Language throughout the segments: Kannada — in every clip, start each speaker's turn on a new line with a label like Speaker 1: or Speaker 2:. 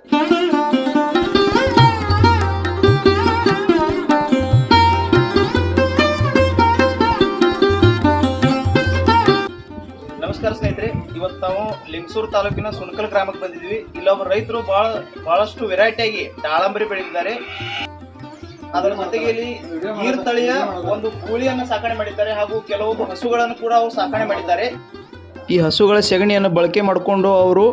Speaker 1: ನಮಸ್ಕಾರ ಸ್ನೇಹಿತರೆ, ಇವತ್ತು ನಾವು ಲಿಂಗಸೂರು ತಾಲೂಕಿನ ಸುನಕಲ್ ಗ್ರಾಮಕ್ಕೆ ಬಂದಿದ್ವಿ ಇಲ್ಲೊಬ್ಬ ರೈತರು ಬಹಳ ಬಹಳಷ್ಟು ವೆರೈಟಿಯಾಗಿ ದಾಳಂಬರಿ ಬೆಳೆದಿದ್ದಾರೆ. ಅದರ ಜೊತೆಗೆ ಇಲ್ಲಿ ನೀರ್ ತಳಿಯ ಒಂದು ಕೋಳಿಯನ್ನು ಸಾಕಣೆ ಮಾಡಿದ್ದಾರೆ ಹಾಗೂ ಕೆಲವೊಂದು ಹಸುಗಳನ್ನು ಕೂಡ ಅವರು ಸಾಕಣೆ ಮಾಡಿದ್ದಾರೆ. ಈ ಹಸುಗಳ ಸೆಗಣಿಯನ್ನು ಬಳಕೆ ಮಾಡಿಕೊಂಡು ಅವರು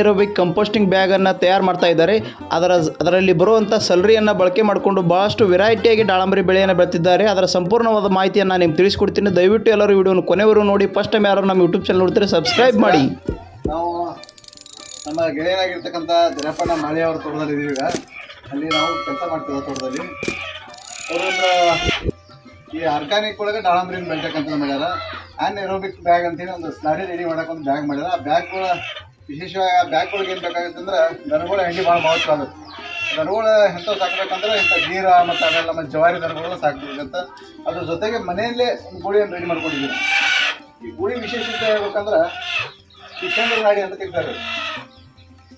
Speaker 1: ಏರೋಬಿಕ್ ಕಂಪೋಸ್ಟಿಂಗ್ ಬ್ಯಾಗನ್ನು ತಯಾರು ಮಾಡ್ತಾ ಇದ್ದಾರೆ. ಅದರ ಅದರಲ್ಲಿ ಬರುವಂಥ ಸಲರಿಯನ್ನು ಬಳಕೆ ಮಾಡಿಕೊಂಡು ಭಾಳಷ್ಟು ವೆರೈಟಿಯಾಗಿ ದಾಳಂಬರಿ ಬೆಳೆಯನ್ನು ಬೆಳೆತಿದ್ದಾರೆ ಅದರ ಸಂಪೂರ್ಣವಾದ ಮಾಹಿತಿಯನ್ನು ನಾನು ನಿಮ್ಗೆ ತಿಳಿಸ್ಕೊಡ್ತೀನಿ. ದಯವಿಟ್ಟು ಎಲ್ಲರೂ ವಿಡಿಯೋನ ಕೊನೆವರೆಗೂ ನೋಡಿ. ಫಸ್ಟ್ ಟೈಮ್ ಯಾರು ನಮ್ಮ ಯೂಟ್ಯೂಬ್ ಚಾನಲ್ ನೋಡ್ತಾರೆ ಸಬ್ಸ್ಕ್ರೈಬ್ ಮಾಡಿ.
Speaker 2: ನಾವು ನಮ್ಮ ಗೆಳೆಯರಾಗಿರ್ತಕ್ಕಂಥ ದಿನಪ್ಪನ ಮಾಳಿ ಅವ್ರ ತೋಟದಲ್ಲಿ ಇದೀವಿ ಈಗ. ಅಲ್ಲಿ ನಾವು ಕೆಲಸ ಮಾಡ್ತೀವಿ ತೋಟದಲ್ಲಿ. ಅವರೊಂದು ಈ ಆರ್ಗಾನಿಕ್ ಒಳಗೆ ದಾಳಂಬರಿ ಬೆಳಿತಕ್ಕಂಥ ಮಾಡ್ಯಾರ ಆ್ಯನ್ ಬ್ಯಾಗ್ ಅಂತೇಳಿ ಒಂದು ಸ್ಲಾರಿ ರೆಡಿ ಮಾಡಕ್ಕೆ ಒಂದು ಬ್ಯಾಗ್ ಮಾಡ್ಯಾರ ಆ ಬ್ಯಾಗ್ಗಳ ವಿಶೇಷವಾಗಿ ಆ ಬ್ಯಾಗ್ಗಳಿಗೆ ಏನು ಬೇಕಾಗುತ್ತೆ ಅಂದ್ರೆ ದನಗಳ ಹೆಂಡಿ ಭಾಳ ಮಹತ್ವ ಅದು. ದನಗಳು ಎಂಥ ಸಾಕಬೇಕಂದ್ರೆ ಇಂಥ ಗೀರ ಮತ್ತು ಅವೆಲ್ಲ ಮತ್ತು ಜವಾರಿ ದನಗಳು ಸಾಕ್ಬೇಕಂತ ಅದ್ರ ಜೊತೆಗೆ ಮನೆಯಲ್ಲೇ ಒಂದು ಗೂಳಿಯನ್ನು ರೆಡಿ ಮಾಡ್ಕೊಂಡಿದ್ದೀವಿ ಈ ಗೂಳಿ ವಿಶೇಷತೆ ಹೇಳ್ಬೇಕಂದ್ರೆ ಈ ಚಂದ್ರನಾಡಿ ಅಂತ ಕರೀತಾರೆ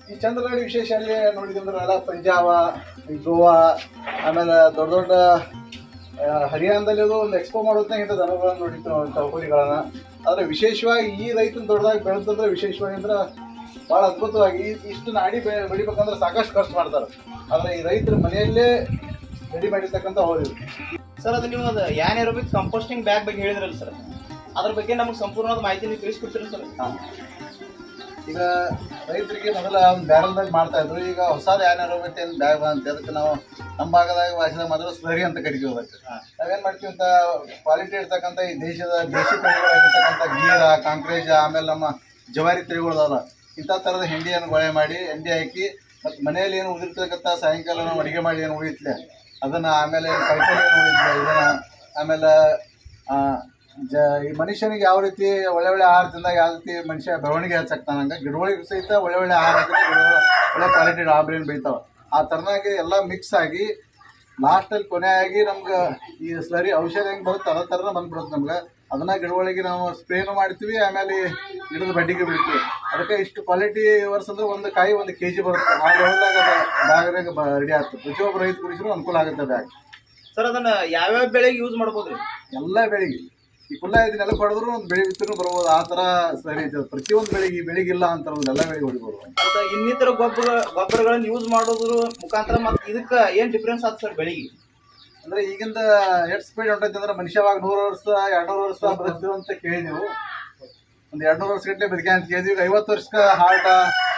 Speaker 2: ಈ ಚಂದ್ರನಾಡಿ ವಿಶೇಷ ಅಲ್ಲಿ ನೋಡಿದ್ರೆ ಎಲ್ಲ ಪಂಜಾಬ ಗೋವಾ, ಆಮೇಲೆ ದೊಡ್ಡ ದೊಡ್ಡ ಹರಿಯಾಣದಲ್ಲಿ ಅದು ಒಂದು ಎಕ್ಸ್ಪೋ ಮಾಡೋದನ್ನ ಇಂಥ ದನಗಳನ್ನು ನೋಡಿತ್ತು ಅಂತ ಹೋರಿಗಳನ್ನ ಆದರೆ ವಿಶೇಷವಾಗಿ ಈ ರೈತನ ದೊಡ್ಡದಾಗಿ ಬೆಳೆದಂದ್ರೆ ವಿಶೇಷವಾಗಿ ಅಂದ್ರೆ ಭಾಳ ಅದ್ಭುತವಾಗಿ ಇಷ್ಟು ನಾಡಿ ಬೆ ಬೆಳಿಬೇಕಂದ್ರೆ ಸಾಕಷ್ಟು ಖರ್ಚು ಮಾಡ್ತಾರೆ. ಆದರೆ ಈ ರೈತರ ಮನೆಯಲ್ಲೇ ರೆಡಿ ಮಾಡಿರ್ತಕ್ಕಂಥ ಹೋರಿ
Speaker 1: ಸರ್ ಅದು ನೀವು ಅದು ಯಾನ್ ಏರೋಬಿಕ್ ಕಂಪೋಸ್ಟಿಂಗ್ ಬ್ಯಾಗ್ ಬಗ್ಗೆ ಹೇಳಿದ್ರಲ್ಲ ಸರ್. ಅದ್ರ ಬಗ್ಗೆ ನಮಗೆ ಸಂಪೂರ್ಣವಾದ ಮಾಹಿತಿ ನೀವು ತಿಳಿಸ್ಕೊಡ್ತೀರಿ ಸರ್.
Speaker 2: ಈಗ ರೈತರಿಗೆ ಮೊದಲ ಒಂದು ಮಾಡ್ತಾಯಿದ್ರು ಮಾಡ್ತಾ ಇದ್ರು. ಈಗ ಹೊಸದು ಏನಾರು ಏನು ಬ್ಯಾಗ್ ಅಂತ. ಅದಕ್ಕೆ ನಾವು ನಮ್ಮ ಭಾಗದಾಗ ಭಾಷೆದಾಗ ಮೊದಲು ಸ್ಲರಿ ಅಂತ ಕರಿತೀವಿ ಅದಕ್ಕೆ. ನಾವೇನು ಮಾಡ್ತೀವಿ ಅಂತ ಕ್ವಾಲಿಟಿ ಇರ್ತಕ್ಕಂಥ ಈ ದೇಶದ ದೇಶಿ ತಳಿಗಳಾಗಿರ್ತಕ್ಕಂಥ ಗೀರ ಕಾಂಕ್ರೇಜ ಆಮೇಲೆ ನಮ್ಮ ಜವಾರಿ ತಳಿಗಳದಾರ ಇಂಥ ಥರದ ಹಿಂಡಿಯನ್ನು ಗೊಳೆ ಮಾಡಿ ಹಿಂಡಿ ಹಾಕಿ ಮತ್ತು ಮನೆಯಲ್ಲಿ ಏನು ಉದಿರ್ತಕ್ಕಂಥ ಸಾಯಂಕಾಲ ನಾವು ಅಡುಗೆ ಮಾಡಿ ಏನು ಉಳಿತ್ಲೆ ಅದನ್ನು ಆಮೇಲೆ ಕೈಪಲ್ಯ ಏನು ಉಳಿತ್ಲೆ ಇದನ್ನು ಆಮೇಲೆ ಜ ಈ ಮನುಷ್ಯನಿಗೆ ಯಾವ ರೀತಿ ಒಳ್ಳೆ ಒಳ್ಳೆ ಆಹಾರ ತಿಂದಾಗ ಯಾವ ರೀತಿ ಮನುಷ್ಯ ಬೆಳವಣಿಗೆ ಹಂಗೆ ಗಿಡಗಳಿಗೆ ಸಹಿತ ಒಳ್ಳೆ ಒಳ್ಳೆ ಆಹಾರ ಒಳ್ಳೆ ಕ್ವಾಲಿಟಿ ಆಬ್ರೇನ್ ಬೀಳ್ತಾವೆ. ಆ ಥರನಾಗಿ ಎಲ್ಲ ಮಿಕ್ಸ್ ಆಗಿ ಲಾಸ್ಟಲ್ಲಿ ಕೊನೆಯಾಗಿ ನಮ್ಗೆ ಈ ಸ್ಲರಿ ಔಷಧ ಹೆಂಗೆ ಬರುತ್ತೆ ಅದೇ ಥರನ ಬಂದ್ಬಿಡುತ್ತೆ ನಮ್ಗೆ. ಅದನ್ನ ಗಿಡಗಳಿಗೆ ನಾವು ಸ್ಪ್ರೇನು ಮಾಡ್ತೀವಿ ಆಮೇಲೆ ಗಿಡದ ಬಡ್ಡಿಗೆ ಬಿಡ್ತೀವಿ. ಅದಕ್ಕೆ ಇಷ್ಟು ಕ್ವಾಲಿಟಿ ವರ್ಷ ಅಂದ್ರೆ ಒಂದು ಕಾಯಿ ಒಂದು ಕೆ ಜಿ ಬರುತ್ತೆ. ಆ ಲೆವೆಲ್ದಾಗ ಬ್ಯಾಗ್ನಾಗ ಬ ರೆಡಿ ಆಗ್ತದೆ. ಪ್ರತಿಯೊಬ್ಬ ರೈತ ಕುಡಿಸಿದ್ರು ಅನುಕೂಲ ಆಗುತ್ತೆ ಬ್ಯಾಗ್
Speaker 1: ಸರ್ ಅದನ್ನು ಯಾವ್ಯಾವ ಬೆಳೆಗೆ ಯೂಸ್ ಮಾಡ್ಬೋದ್ರಿ?
Speaker 2: ಎಲ್ಲ ಬೆಳೆಗೆ. ಈ ಕುಲ್ಲ ಇದನ್ನೆಲ್ಲ ಹೊಡೆದ್ರು ಒಂದು ಬೆಳೆ ಬಿತ್ತರೂ ಬರ್ಬೋದು. ಆ ಥರ ಸರಿ ಪ್ರತಿ ಪ್ರತಿಯೊಂದು ಬೆಳೆಗೆ ಈ ಬೆಳೆಗಿಲ್ಲ ಒಂದು ಎಲ್ಲ ಬೆಳೆಗೆ ಹೊಡಿಬೋದು.
Speaker 1: ಅಂತ ಇನ್ನಿತರ ಗೊಬ್ಬರ ಗೊಬ್ಬರಗಳನ್ನ ಯೂಸ್ ಮಾಡೋದ್ರ ಮುಖಾಂತರ ಮತ್ತೆ ಇದಕ್ಕೆ ಏನ್ ಡಿಫ್ರೆನ್ಸ್ ಆಗ್ತದೆ ಸರ್ ಬೆಳೆಗೆ?
Speaker 2: ಅಂದ್ರೆ ಈಗಿಂದ ಎಷ್ಟು ಸ್ಪೀಡ್ ಹೊಂಟೈತೆ ಅಂದ್ರೆ ಮನುಷ್ಯವಾಗ ನೂರು ವರ್ಷ ಎರಡ್ನೂರು ವರ್ಷ ಬದುಕ್ತೀವಿ ಅಂತ ಕೇಳಿದೆವು ಒಂದು ಎರಡ್ನೂರು ವರ್ಷ ಗಂಟೆ ಬದುಕಿ ಅಂತ ಕೇಳಿದ್ವಿ. ಈಗ ಐವತ್ತು ವರ್ಷಕ್ಕೆ ಹಾರ್ಟ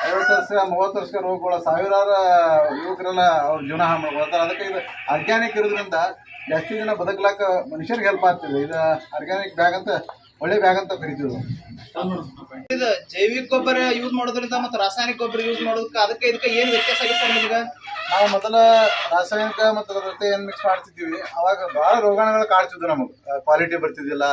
Speaker 2: ಐವತ್ತು ವರ್ಷ ಮೂವತ್ತು ವರ್ಷಕ್ಕೆ ರೋಗಗಳು ಸಾವಿರಾರು ಯುವಕರೆಲ್ಲ ಅವ್ರ ಜೀವನ ಹಾಳು ಮಾಡ್ಕೊಳ್ತಾರೆ ಅದಕ್ಕೆ ಇದು ಆರ್ಗ್ಯಾನಿಕ್ ಇರೋದ್ರಿಂದ ಜಾಸ್ತಿ ಜನ ಬದುಕ್ಲಾಕ ಮನುಷ್ಯರಿಗೆ ಹೆಲ್ಪ್ ಆಗ್ತದೆ. ಇದು ಆರ್ಗ್ಯಾನಿಕ್ ಬ್ಯಾಗ್ ಅಂತ ಒಳ್ಳೆ ಬ್ಯಾಗ್ ಅಂತ ಕರಿತೀವಿ.
Speaker 1: ಇದು ಜೈವಿಕ ಗೊಬ್ಬರ ಯೂಸ್ ಮಾಡೋದ್ರಿಂದ ಮತ್ತು ರಾಸಾಯನಿಕ ಗೊಬ್ಬರ ಯೂಸ್ ಮಾಡೋದಕ್ಕೆ ಅದಕ್ಕೆ ಇದಕ್ಕೆ ಏನು ವ್ಯತ್ಯಾಸ ಆಗಿತ್ತು ನಿಮಗೆ?
Speaker 2: ನಾವು ಮೊದಲ ರಾಸಾಯನಿಕ ಮತ್ತು ಅದ್ರ ಜೊತೆ ಏನು ಮಿಕ್ಸ್ ಮಾಡ್ತಿದ್ವಿ ಅವಾಗ ಭಾಳ ರೋಗಾಣಗಳು ಕಾಡ್ತಿದ್ವು ನಮಗೆ. ಕ್ವಾಲಿಟಿ ಬರ್ತಿದ್ದಿಲ್ಲ.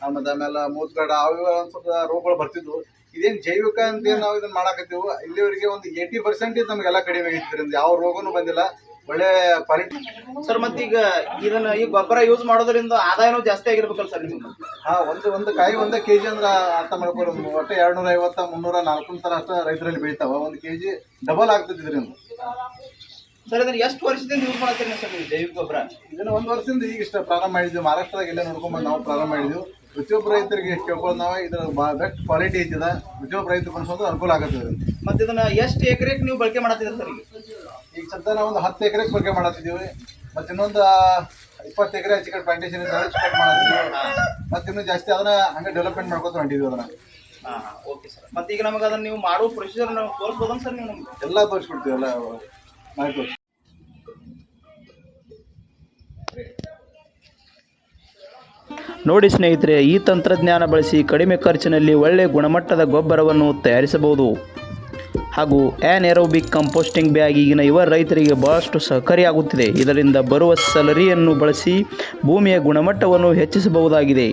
Speaker 2: ಆಮೇಲೆ ಆಮೇಲೆ ಮೂತ್ಗಡ ಅವು ಒಂದ್ ಸ್ವಲ್ಪ ರೋಗಗಳು ಬರ್ತಿದ್ವು. ಇದೇನು ಜೈವಿಕ ಅಂತ ಏನ್ ನಾವು ಇದನ್ನ ಮಾಡಾಕತ್ತೀವಿ ಇಲ್ಲಿವರೆಗೆ ಒಂದು ಏಯ್ಟಿ ಪರ್ಸೆಂಟ್ ನಮಗೆಲ್ಲ ಕಡಿಮೆ ಆಗಿದ್ದರಿಂದ ಯಾವ ರೋಗನೂ ಬಂದಿಲ್ಲ. ಒಳ್ಳೆ ಕ್ವಾಲಿಟಿ
Speaker 1: ಸರ್ ಮತ್ತೀಗ ಇದನ್ನ ಈ ಗೊಬ್ಬರ ಯೂಸ್ ಮಾಡೋದ್ರಿಂದ ಆದಾಯನೂ ಜಾಸ್ತಿ ಆಗಿರ್ಬೇಕಲ್ಲ ಸರ್ ನಿಮ್ಗೆ
Speaker 2: ಹಾ ಒಂದು ಒಂದು ಕಾಯಿ ಒಂದೇ ಕೆ ಜಿ ಅಂದ್ರೆ ಅರ್ಥ ಮಾಡ್ಕೊಳ್ಳಿ ಒಟ್ಟು ಎರಡು ನೂರ ಐವತ್ತ ಮುನ್ನೂರ ನಾಲ್ಕು ಥರ ಅಷ್ಟು ರೈತರಲ್ಲಿ ಬೆಳಿತಾವ. ಒಂದು ಕೆ ಜಿ ಡಬಲ್ ಆಗ್ತದೆ ಇದರಿಂದ.
Speaker 1: ಸರ್ ಇದನ್ನ ಎಷ್ಟು ವರ್ಷದಿಂದ ಯೂಸ್ ಮಾಡ್ತೀರಿ ಸರ್ ನೀವು ಜೈವಿಕ ಗೊಬ್ಬರ?
Speaker 2: ಇದನ್ನ ಒಂದು ವರ್ಷದಿಂದ ಈಗ ಇಷ್ಟ ಪ್ರಾರಂಭ ಮಾಡಿದ್ವಿ. ಮಹಾರಾಷ್ಟ್ರದಾಗ ಎಲ್ಲ ನೋಡ್ಕೊಂಡ್ಬಂದು ನಾವು ಪ್ರಾರಂಭ ಮಾಡಿದ್ವಿ. ಪ್ರತಿಯೊಬ್ಬ ರೈತರಿಗೆ ಎಷ್ಟು ಕೇಳ್ಕೊಂಡು ನಾವು ಇದ್ರ ಬೆಸ್ಟ್ ಕ್ವಾಲಿಟಿ ಐತಿದ. ಪ್ರತಿಯೊಬ್ಬ ರೈತರು ಬಳಸೋದು ಅನುಕೂಲ ಆಗುತ್ತೆ.
Speaker 1: ಮತ್ತೆ ಇದನ್ನ ಎಷ್ಟು ಎಕರೆಗೆ ನೀವು ಬಳಕೆ ಮಾಡತ್ತಿದ್ರಿ ಸರ್ ಈಗ
Speaker 2: ಸದ್ಯ ನಾವು ಒಂದು ಹತ್ತು ಎಕರೆಗೆ ಬಗ್ಗೆ ಮಾಡತ್ತಿದ್ದೀವಿ. ಮತ್ತೆ ಇನ್ನೊಂದು ಇಪ್ಪತ್ತು ಎಕರೆ ಕಡೆ ಪ್ಲಾಂಟೇಶನ್ ಇದ್ದಾರೆ ಚಿಕನ್ ಮಾಡತ್ತಿದ್ದೀವಿ. ಮತ್ತೆ ಇನ್ನೂ ಜಾಸ್ತಿ ಅದನ್ನ ಹಂಗೆ ಡೆವಲಪ್ಮೆಂಟ್ ಮಾಡ್ಕೊತ ಹೊಂಟಿದ್ವಿ ಅದನ್ನ.
Speaker 1: ಹಾ ಓಕೆ ಸರ್ ಮತ್ತೆ ಈಗ ನಮಗೆ ಅದನ್ನ ನೀವು ಮಾಡೋ ಪ್ರೊಸೀಜರ್ ನಾವು ಸರ್ ನೀವು ನಮ್ಗೆ?
Speaker 2: ಎಲ್ಲ ತೋರಿಸ್ಬಿಡ್ತೀವಿ ಎಲ್ಲ ಮಾಡಿ ತೋರಿಸಿ
Speaker 3: ನೋಡಿ ಸ್ನೇಹಿತರೆ ಈ ತಂತ್ರಜ್ಞಾನ ಬಳಸಿ ಕಡಿಮೆ ಖರ್ಚಿನಲ್ಲಿ ಒಳ್ಳೆಯ ಗುಣಮಟ್ಟದ ಗೊಬ್ಬರವನ್ನು ತಯಾರಿಸಬಹುದು. ಹಾಗೂ ಆ್ಯನ್ ಎರೋಬಿಕ್ ಕಂಪೋಸ್ಟಿಂಗ್ ಬ್ಯಾಗ್ ಈಗಿನ ಯುವ ರೈತರಿಗೆ ಬಹಳಷ್ಟು ಸಹಕಾರಿಯಾಗುತ್ತಿದೆ ಇದರಿಂದ ಬರುವ ಸಲರಿಯನ್ನು ಬಳಸಿ ಭೂಮಿಯ ಗುಣಮಟ್ಟವನ್ನು ಹೆಚ್ಚಿಸಬಹುದಾಗಿದೆ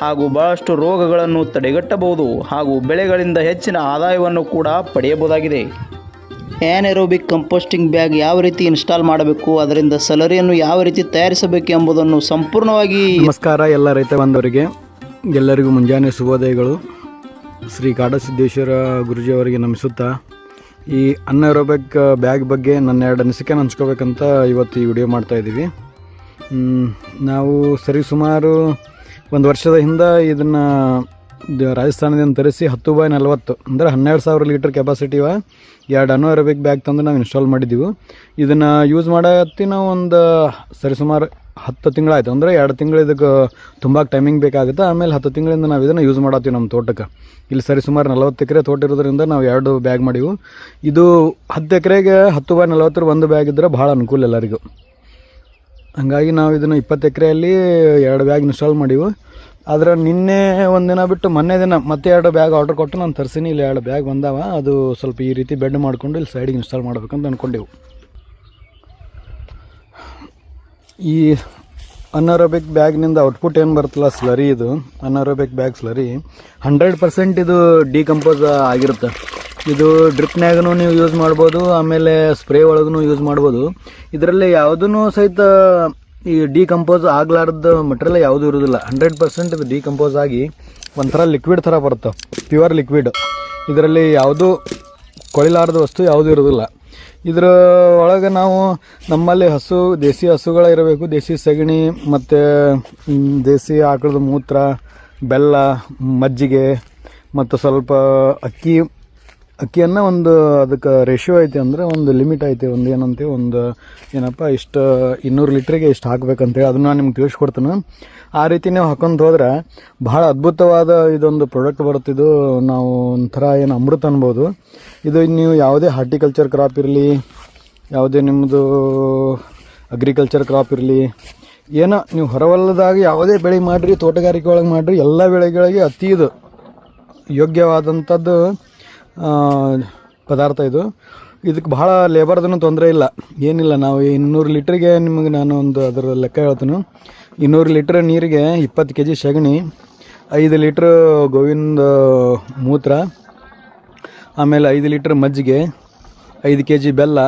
Speaker 3: ಹಾಗೂ ಬಹಳಷ್ಟು ರೋಗಗಳನ್ನು ತಡೆಗಟ್ಟಬಹುದು ಹಾಗೂ ಬೆಳೆಗಳಿಂದ ಹೆಚ್ಚಿನ ಆದಾಯವನ್ನು ಕೂಡ ಪಡೆಯಬಹುದಾಗಿದೆ. ಆ್ಯನ್ ಎರೋಬಿಕ್ ಕಂಪೋಸ್ಟಿಂಗ್ ಬ್ಯಾಗ್ ಯಾವ ರೀತಿ ಇನ್ಸ್ಟಾಲ್ ಮಾಡಬೇಕು, ಅದರಿಂದ ಸಲರಿಯನ್ನು ಯಾವ ರೀತಿ ತಯಾರಿಸಬೇಕು ಎಂಬುದನ್ನು ಸಂಪೂರ್ಣವಾಗಿ
Speaker 4: ನಮಸ್ಕಾರ ಎಲ್ಲ ರೈತ ಬಾಂಧವರಿಗೆ. ಎಲ್ಲರಿಗೂ ಮುಂಜಾನೆ ಶುಭೋದಯಗಳು. ಶ್ರೀ ಕಾಡಸಿದ್ದೇಶ್ವರ ಗುರುಜಿಯವರಿಗೆ ನಮಿಸುತ್ತಾ ಈ ಅನ್ಎರೋಬಿಕ್ ಬ್ಯಾಗ್ ಬಗ್ಗೆ ನನ್ನ ಎರಡು ಅನಿಸಿಕೆ ಹಂಚ್ಕೋಬೇಕಂತ ಇವತ್ತು ಈ ವಿಡಿಯೋ ಮಾಡ್ತಾ ಇದ್ದೀವಿ. ನಾವು ಸರಿ ಸುಮಾರು ಒಂದು ವರ್ಷದ ಹಿಂದೆ ಇದನ್ನು ರಾಜಸ್ಥಾನದಿಂದ ತರಿಸಿ ಹತ್ತು ಬಾಯ್ ನಲ್ವತ್ತು, ಅಂದರೆ ಹನ್ನೆರಡು ಸಾವಿರ ಲೀಟರ್ ಕೆಪಾಸಿಟಿವ ಎರಡು ಅನ್ಎರೋಬಿಕ್ ಬ್ಯಾಗ್ ತಂದು ನಾವು ಇನ್ಸ್ಟಾಲ್ ಮಾಡಿದ್ದೀವಿ ಇದನ್ನು ಯೂಸ್ ಮಾಡತ್ತಿ ನಾವು ಒಂದು ಸರಿಸುಮಾರು ಹತ್ತು ತಿಂಗಳಾಯ್ತು. ಅಂದರೆ ಎರಡು ತಿಂಗಳು ಇದಕ್ಕೆ ತುಂಬ ಟೈಮಿಂಗ್ ಬೇಕಾಗುತ್ತೆ. ಆಮೇಲೆ ಹತ್ತು ತಿಂಗಳಿಂದ ನಾವು ಇದನ್ನು ಯೂಸ್ ಮಾಡತ್ತೀವಿ ನಮ್ಮ ತೋಟಕ್ಕೆ. ಇಲ್ಲಿ ಸರಿ ಸುಮಾರು ನಲವತ್ತು ಎಕರೆ ತೋಟ ಇರೋದ್ರಿಂದ ನಾವು ಎರಡು ಬ್ಯಾಗ್ ಮಾಡಿವು. ಇದು ಹತ್ತು ಎಕರೆಗೆ ಹತ್ತು ಬಾರಿ ನಲವತ್ತರ ಒಂದು ಬ್ಯಾಗ್ ಇದ್ದರೆ ಭಾಳ ಅನುಕೂಲ ಎಲ್ಲರಿಗೂ. ಹಂಗಾಗಿ ನಾವು ಇದನ್ನು ಇಪ್ಪತ್ತು ಎಕರೆಯಲ್ಲಿ ಎರಡು ಬ್ಯಾಗ್ ಇನ್ಸ್ಟಾಲ್ ಮಾಡಿವು. ಆದ್ರೆ ನಿನ್ನೆ ಒಂದಿನ ಬಿಟ್ಟು ಮೊನ್ನೆ ದಿನ ಮತ್ತೆ ಎರಡು ಬ್ಯಾಗ್ ಆರ್ಡರ್ ಕೊಟ್ಟು ನಾನು ತರಿಸಿನಿ. ಇಲ್ಲಿ ಎರಡು ಬ್ಯಾಗ್ ಬಂದಾವ. ಅದು ಸ್ವಲ್ಪ ಈ ರೀತಿ ಬೆಡ್ ಮಾಡಿಕೊಂಡು ಇಲ್ಲಿ ಸೈಡಿಗೆ ಇನ್ಸ್ಟಾಲ್ ಮಾಡ್ಬೇಕಂತ ಅಂದ್ಕೊಂಡೆವು ಈ ಅನಾರೋಬಿಕ್ ಬ್ಯಾಗ್ನಿಂದ ಔಟ್ಪುಟ್ ಏನು ಬರುತ್ತಲ್ಲ ಸ್ಲರಿ ಇದು, anaerobic bag slurry, hundred percent ಇದು ಡಿಕಂಪೋಸ್ ಆಗಿರುತ್ತೆ. ಇದು ಡ್ರಿಪ್ನ್ಯಾಗೂ ನೀವು ಯೂಸ್ ಮಾಡ್ಬೋದು, ಆಮೇಲೆ ಸ್ಪ್ರೇ ಒಳಗೂ ಯೂಸ್ ಮಾಡ್ಬೋದು. ಇದರಲ್ಲಿ ಯಾವುದೂ ಸಹಿತ ಈ ಡಿಕಂಪೋಸ್ ಆಗಲಾರ್ದ ಮಟೀರಿಯಲ್ ಯಾವುದೂ ಇರೋದಿಲ್ಲ. ಹಂಡ್ರೆಡ್ ಪರ್ಸೆಂಟ್ ಇದು ಡಿಕಂಪೋಸ್ ಆಗಿ ಒಂಥರ ಲಿಕ್ವಿಡ್ ಥರ ಬರುತ್ತೆ, ಪ್ಯೂರ್ ಲಿಕ್ವಿಡ್. ಇದರಲ್ಲಿ ಯಾವುದೂ ಕೊಳಿಲಾರ್ದ ವಸ್ತು ಯಾವುದೂ ಇರೋದಿಲ್ಲ. ಇದರ ಒಳಗೆ ನಾವು ನಮ್ಮಲ್ಲಿ ಹಸು, ದೇಸಿ ಹಸುಗಳ ಇರಬೇಕು ದೇಸಿ ಸಗಣಿ ಮತ್ತು ದೇಸಿ ಆಕಳದ ಮೂತ್ರ, ಬೆಲ್ಲ, ಮಜ್ಜಿಗೆ, ಮತ್ತು ಸ್ವಲ್ಪ ಅಕ್ಕಿ ಅಕ್ಕಿಯನ್ನು ಒಂದು, ಅದಕ್ಕೆ ರೇಷಿಯೋ ಐತಿ ಅಂದರೆ ಒಂದು ಲಿಮಿಟ್ ಐತಿ, ಒಂದು ಏನಂತೀವಿ ಒಂದು ಏನಪ್ಪ, ಇಷ್ಟು ಇನ್ನೂರು ಲೀಟ್ರಿಗೆ ಇಷ್ಟು ಹಾಕ್ಬೇಕಂತೇಳಿ ಅದನ್ನ ನಾನು ನಿಮ್ಗೆ ತಿಳಿಸ್ಕೊಡ್ತೇನೆ. ಆ ರೀತಿ ನೀವು ಹಾಕೊಂಡು ಹೋದ್ರೆ ಭಾಳ ಅದ್ಭುತವಾದ ಇದೊಂದು ಪ್ರಾಡಕ್ಟ್ ಬರುತ್ತಿದ್ದು ನಾವು ಒಂಥರ ಏನು ಅಮೃತ ಅನ್ಬೋದು. ಇದು ನೀವು ಯಾವುದೇ ಹಾರ್ಟಿಕಲ್ಚರ್ ಕ್ರಾಪ್ ಇರಲಿ, ಯಾವುದೇ ನಿಮ್ಮದು ಅಗ್ರಿಕಲ್ಚರ್ ಕ್ರಾಪ್ ಇರಲಿ, ಏನೋ ನೀವು ಹೊರವಲ್ಲದಾಗ ಯಾವುದೇ ಬೆಳೆ ಮಾಡಿರಿ, ತೋಟಗಾರಿಕೆ ಒಳಗೆ ಮಾಡಿರಿ, ಎಲ್ಲ ಬೆಳೆಗಳಿಗೆ ಅತೀ ಇದು ಯೋಗ್ಯವಾದಂಥದ್ದು ಪದಾರ್ಥ ಇದು. ಇದಕ್ಕೆ ಭಾಳ ಲೇಬರ್ದೂ ತೊಂದರೆ ಇಲ್ಲ. ಏನಿಲ್ಲ, ನಾವು ಇನ್ನೂರು ಲೀಟ್ರಿಗೆ ನಿಮಗೆ ನಾನು ಒಂದು ಅದರ ಲೆಕ್ಕ ಹೇಳ್ತೀನಿ. ಇನ್ನೂರು ಲೀಟ್ರ್ ನೀರಿಗೆ ಇಪ್ಪತ್ತು ಕೆ ಜಿ ಸಗಣಿ, ಐದು ಲೀಟ್ರ್ ಗೋವಿಂದ ಮೂತ್ರ, ಆಮೇಲೆ ಐದು ಲೀಟ್ರ್ ಮಜ್ಜಿಗೆ, ಐದು ಕೆ ಜಿ ಬೆಲ್ಲ,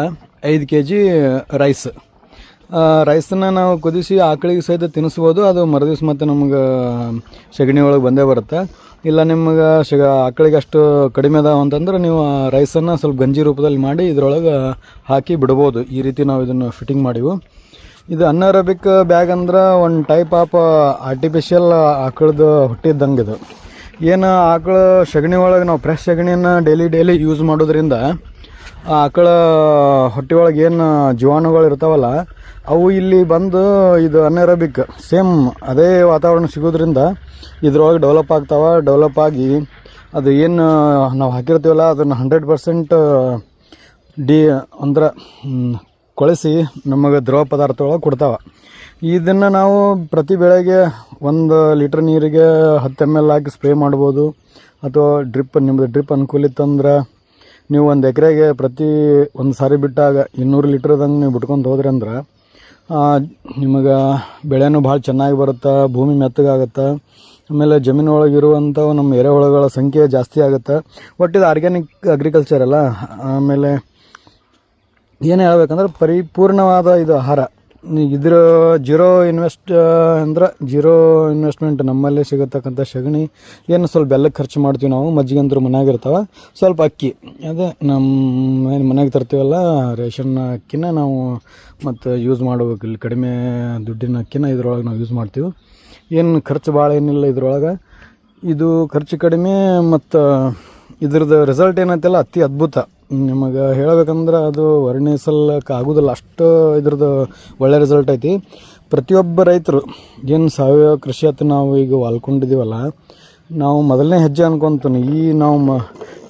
Speaker 4: ಐದು ಕೆ ಜಿ ರೈಸ್ ರೈಸನ್ನ ನಾವು ಕುದಿಸಿ ಆಕಳಿಗೆ ಸಹಿತ ತಿನ್ನಿಸ್ಬೋದು. ಅದು ಮರುದಿವ್ಸ ಮತ್ತು ನಮ್ಗೆ ಸಗಣಿ ಒಳಗೆ ಬಂದೇ ಬರುತ್ತೆ. ಇಲ್ಲ, ನಿಮ್ಗೆ ಶಗ ಆಕಳಿಗೆ ಅಷ್ಟು ಕಡಿಮೆ ಅದಾವ ಅಂತಂದ್ರೆ ನೀವು ರೈಸನ್ನು ಸ್ವಲ್ಪ ಗಂಜಿ ರೂಪದಲ್ಲಿ ಮಾಡಿ ಇದ್ರೊಳಗೆ ಹಾಕಿ ಬಿಡ್ಬೋದು. ಈ ರೀತಿ ನಾವು ಇದನ್ನು ಫಿಟ್ಟಿಂಗ್ ಮಾಡಿವು. ಇದು ಅನ್ನರಬಿಕ್ ಬ್ಯಾಗ್ ಅಂದ್ರೆ ಒಂದು ಟೈಪ್ ಆಫ್ ಆರ್ಟಿಫಿಷಿಯಲ್ ಆಕಳದ ಹುಟ್ಟಿದ್ದಂಗೆ ಇದು. ಏನು ಆಕಳ ಸಗಣಿ ಒಳಗೆ ನಾವು ಫ್ರೆಶ್ ಸಗಣಿಯನ್ನು ಡೈಲಿ ಡೈಲಿ ಯೂಸ್ ಮಾಡೋದ್ರಿಂದ ಆಕಳ ಹೊಟ್ಟೆ ಒಳಗೆ ಏನು ಜೀವಾಣುಗಳು ಇರ್ತಾವಲ್ಲ, ಅವು ಇಲ್ಲಿ ಬಂದು ಇದು ಅನ್ಎರೋಬಿಕ್ ಸೇಮ್ ಅದೇ ವಾತಾವರಣ ಸಿಗೋದ್ರಿಂದ ಇದ್ರೊಳಗೆ ಡೆವಲಪ್ ಆಗ್ತಾವೆ, ಡೆವಲಪ್ ಆಗಿ ಅದು ಏನು ನಾವು ಹಾಕಿರ್ತೀವಲ್ಲ, ಅದನ್ನು ಹಂಡ್ರೆಡ್ ಪರ್ಸೆಂಟ್ ಡಿ ಅಂದ್ರೆ ಕೊಳೆಸಿ ನಮಗೆ ದ್ರವ ಪದಾರ್ಥಗಳು ಕೊಡ್ತಾವೆ. ಇದನ್ನು ನಾವು ಪ್ರತಿ ಬೆಳೆಗೆ ಒಂದು ಲೀಟ್ರ್ ನೀರಿಗೆ ಹತ್ತು ಎಂ ಎಲ್ ಹಾಕಿ ಸ್ಪ್ರೇ ಮಾಡ್ಬೋದು, ಅಥವಾ ಡ್ರಿಪ್ ನಿಮ್ಮದು ಡ್ರಿಪ್ ಅನುಕೂಲ ಇತ್ತಂದ್ರೆ ನೀವು ಒಂದು ಎಕರೆಗೆ ಪ್ರತಿ ಒಂದು ಸಾರಿ ಬಿಟ್ಟಾಗ ಇನ್ನೂರು ಲೀಟ್ರದಂಗೆ ನೀವು ಬಿಟ್ಕೊಂಡು ಹೋದ್ರಿ ಅಂದ್ರೆ ನಿಮಗೆ ಬೆಳೆನೂ ಭಾಳ ಚೆನ್ನಾಗಿ ಬರುತ್ತೆ, ಭೂಮಿ ಮೆತ್ತಗಾಗತ್ತೆ, ಆಮೇಲೆ ಜಮೀನು ಒಳಗೆ ಇರುವಂಥವು ನಮ್ಮ ಎರೆಹುಳಗಳ ಸಂಖ್ಯೆ ಜಾಸ್ತಿ ಆಗುತ್ತೆ. ಒಟ್ಟು ಇದು ಆರ್ಗ್ಯಾನಿಕ್ ಅಗ್ರಿಕಲ್ಚರ್ ಅಲ್ಲ, ಆಮೇಲೆ ಏನು ಹೇಳ್ಬೇಕಂದ್ರೆ ಪರಿಪೂರ್ಣವಾದ ಇದು ಆಹಾರ. ಇದ್ರ ಜೀರೋ ಇನ್ವೆಸ್ಟ್ ಅಂದ್ರೆ ಜೀರೋ ಇನ್ವೆಸ್ಟ್ಮೆಂಟ್ ನಮ್ಮಲ್ಲೇ ಸಿಗತಕ್ಕಂಥ ಸಗಣಿ, ಏನು ಸ್ವಲ್ಪ ಬೆಲ್ಲ ಖರ್ಚು ಮಾಡ್ತೀವಿ ನಾವು ಮಜ್ಜಿಗೆ ಅಂದ್ರೆ ಮನ್ಯಾಗ ಸ್ವಲ್ಪ ಅಕ್ಕಿ, ಅದೇ ನಮ್ಮ ಏನು ಮನೆಗೆ ತರ್ತೀವಲ್ಲ, ರೇಷನ್ ಅಕ್ಕಿನ ನಾವು ಮತ್ತು ಯೂಸ್ ಮಾಡ್ಬೇಕು. ಇಲ್ಲಿ ಕಡಿಮೆ ದುಡ್ಡಿನ ಅಕ್ಕಿನ ಇದ್ರೊಳಗೆ ನಾವು ಯೂಸ್ ಮಾಡ್ತೀವಿ. ಏನು ಖರ್ಚು ಭಾಳ ಏನಿಲ್ಲ ಇದ್ರೊಳಗೆ. ಇದು ಖರ್ಚು ಕಡಿಮೆ ಮತ್ತು ಇದ್ರದ್ದು ರಿಸಲ್ಟ್ ಏನೈತಲ್ಲ, ಅತಿ ಅದ್ಭುತ. ನಿಮಗೆ ಹೇಳ್ಬೇಕಂದ್ರೆ ಅದು ವರ್ಣಿಸಲಕ್ಕೆ ಆಗೋದಿಲ್ಲ ಅಷ್ಟು ಇದ್ರದ್ದು ಒಳ್ಳೆ ರಿಸಲ್ಟ್ ಐತಿ. ಪ್ರತಿಯೊಬ್ಬ ರೈತರು ಏನು ಸಾವಯವ ಕೃಷಿ ಅಂತ ನಾವು ಈಗ ವಾಲ್ಕೊಂಡಿದ್ದೀವಲ್ಲ ನಾವು ಮೊದಲನೇ ಹೆಜ್ಜೆ ಅನ್ಕೊತೀನಿ, ಈ ನಾವು ಮ,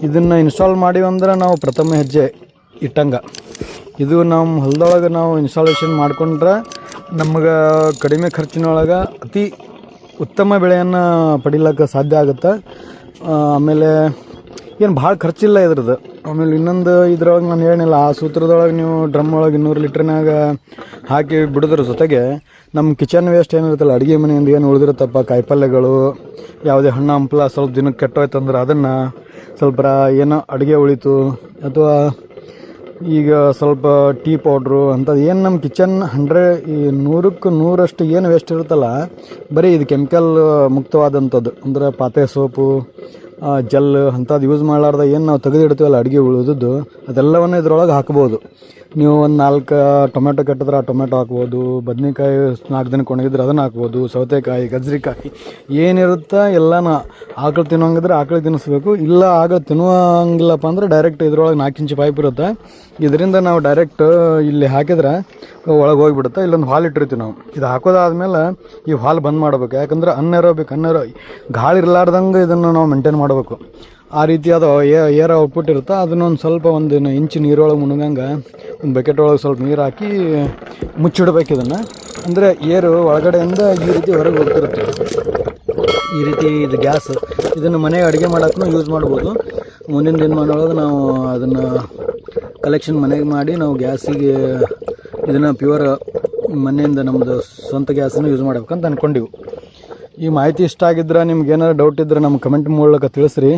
Speaker 4: ಇದನ್ನು ಇನ್ಸ್ಟಾಲ್ ಮಾಡಿವಂದ್ರೆ ನಾವು ಪ್ರಥಮ ಹೆಜ್ಜೆ ಇಟ್ಟಂಗೆ. ಇದು ನಮ್ಮ ಹೊಲದೊಳಗೆ ನಾವು ಇನ್ಸ್ಟಾಲೇಷನ್ ಮಾಡ್ಕೊಂಡ್ರೆ ನಮ್ಗೆ ಕಡಿಮೆ ಖರ್ಚಿನೊಳಗೆ ಅತಿ ಉತ್ತಮ ಬೆಳೆಯನ್ನು ಪಡಿಲಕ್ಕೆ ಸಾಧ್ಯ ಆಗುತ್ತೆ. ಆಮೇಲೆ ಏನು ಭಾಳ ಖರ್ಚಿಲ್ಲ ಇದ್ರದ್ದು? ಆಮೇಲೆ ಇನ್ನೊಂದು ಇದ್ರೊಳಗೆ ನಾನು ಹೇಳಿಲ್ಲ ಆ ಸೂತ್ರದೊಳಗೆ ನೀವು ಡ್ರಮ್ ಒಳಗೆ ಇನ್ನೂರು ಲೀಟ್ರ್ನಾಗ ಹಾಕಿ ಬಿಡೋದ್ರ ಜೊತೆಗೆ ನಮ್ಮ ಕಿಚನ್ ವೇಸ್ಟ್ ಏನಿರುತ್ತಲ್ಲ, ಅಡುಗೆ ಮನೆಯಿಂದ ಏನು ಉಳಿದಿರುತ್ತಪ್ಪ, ಕಾಯಿಪಲ್ಯಗಳು, ಯಾವುದೇ ಹಣ್ಣು, ಹಂಪಲ ಸ್ವಲ್ಪ ದಿನಕ್ಕೆ ಕೆಟ್ಟೋಯ್ತಂದ್ರೆ ಅದನ್ನು ಸ್ವಲ್ಪ ಏನೋ ಅಡುಗೆ ಉಳಿತು, ಅಥವಾ ಈಗ ಸ್ವಲ್ಪ ಟೀ ಪೌಡ್ರು ಅಂಥದ್ದು ಏನು ನಮ್ಮ ಕಿಚನ್ ಹಂಡ್ರೆಡ್ ಈ ನೂರಕ್ಕೆ ನೂರಷ್ಟು ಏನು ವೇಸ್ಟ್ ಇರುತ್ತಲ್ಲ, ಬರೀ ಇದು ಕೆಮಿಕಲ್ ಮುಕ್ತವಾದಂಥದ್ದು ಅಂದ್ರೆ ಪಾತ್ರೆ ಸೋಪು ಜಲ್ ಅಂಥದ್ದು ಯೂಸ್ ಮಾಡಲಾರ್ದ ಏನು ನಾವು ತೆಗೆದಿಡ್ತೀವಲ್ಲ ಅಡುಗೆ ಉಳಿದದ್ದು, ಅದೆಲ್ಲವನ್ನು ಇದರೊಳಗೆ ಹಾಕ್ಬೋದು. ನೀವು ಒಂದು ನಾಲ್ಕು ಟೊಮೆಟೊ ಕಟ್ಟಿದ್ರೆ ಆ ಟೊಮೆಟೊ ಹಾಕ್ಬೋದು, ಬದನೆಕಾಯಿ ನಾಲ್ಕು ದಿನಕ್ಕೆ ಒಣಗಿದ್ರೆ ಅದನ್ನು ಹಾಕ್ಬೋದು, ಸೌತೆಕಾಯಿ, ಗಜ್ರಿಕಾಯಿ, ಏನಿರುತ್ತಾ ಎಲ್ಲನ ಆಕಳು ತಿನ್ನೋಂಗಿದ್ರೆ ಆಕಳು ತಿನ್ನಿಸ್ಬೇಕು, ಇಲ್ಲ ಆಕಳು ತಿನ್ನುವಂಗಿಲ್ಲಪ್ಪ ಅಂದ್ರೆ ಡೈರೆಕ್ಟ್ ಇದ್ರೊಳಗೆ ನಾಲ್ಕು ಇಂಚು ಪೈಪ್ ಇರುತ್ತೆ. ಇದರಿಂದ ನಾವು ಡೈರೆಕ್ಟ್ ಇಲ್ಲಿ ಹಾಕಿದ್ರೆ ಒಳಗೆ ಹೋಗಿಬಿಡುತ್ತೆ, ಇಲ್ಲೊಂದು ಹಾಲು ಇಟ್ಟಿರ್ತೀವಿ ನಾವು. ಇದು ಹಾಕೋದಾದ್ಮೇಲೆ ಈ ಹಾಲ್ ಬಂದ್ ಮಾಡ್ಬೇಕು. ಯಾಕಂದ್ರೆ ಅನ್ನೇರೋಬೇಕು ಅನ್ನ ಗಾಳಿ ಇರಲಾರ್ದಂಗೆ ಇದನ್ನು ನಾವು ಮೇಂಟೈನ್ ಮಾಡಬೇಕು. ಆ ಅದು ಏರ್ ಔಟ್ಪುಟ್ ಇರುತ್ತೆ, ಅದನ್ನೊಂದು ಸ್ವಲ್ಪ ಒಂದು ಇಂಚು ನೀರೊಳಗೆ ಮುಣಗಂಗೆ ಒಂದು ಬಕೆಟ್ ಒಳಗೆ ಸ್ವಲ್ಪ ನೀರು ಹಾಕಿ ಮುಚ್ಚಿಡ್ಬೇಕು ಇದನ್ನು. ಅಂದರೆ ಏರು ಒಳಗಡೆಯಿಂದ ಈ ರೀತಿ ಹೊರಗೆ ಹೋಗ್ತಿರುತ್ತೆ. ಈ ರೀತಿ ಇದು ಗ್ಯಾಸ್. ಇದನ್ನು ಮನೆಗೆ ಅಡುಗೆ ಮಾಡೋಕ್ಕೂ ಯೂಸ್ ಮಾಡ್ಬೋದು. ಮುಂದಿನ ದಿನಮಾನೊಳಗೆ ನಾವು ಅದನ್ನು ಕಲೆಕ್ಷನ್ ಮನೆಗೆ ಮಾಡಿ ನಾವು ಗ್ಯಾಸಿಗೆ ಇದನ್ನು ಪ್ಯೂರ್ ಮನೆಯಿಂದ ನಮ್ಮದು ಸ್ವಂತ ಗ್ಯಾಸನ್ನು ಯೂಸ್ ಮಾಡ್ಬೇಕಂತ ಅಂದ್ಕೊಂಡಿವಿ ಈ ಮಾಹಿತಿ ಇಷ್ಟ ಆಗಿದ್ರೆ ನಿಮ್ಗೆ ಏನಾದ್ರು ಡೌಟ್ ಇದ್ದರೆ ನಮ್ಮ ಕಮೆಂಟ್ ಮೂಲಕ ತಿಳಿಸ್ರಿ.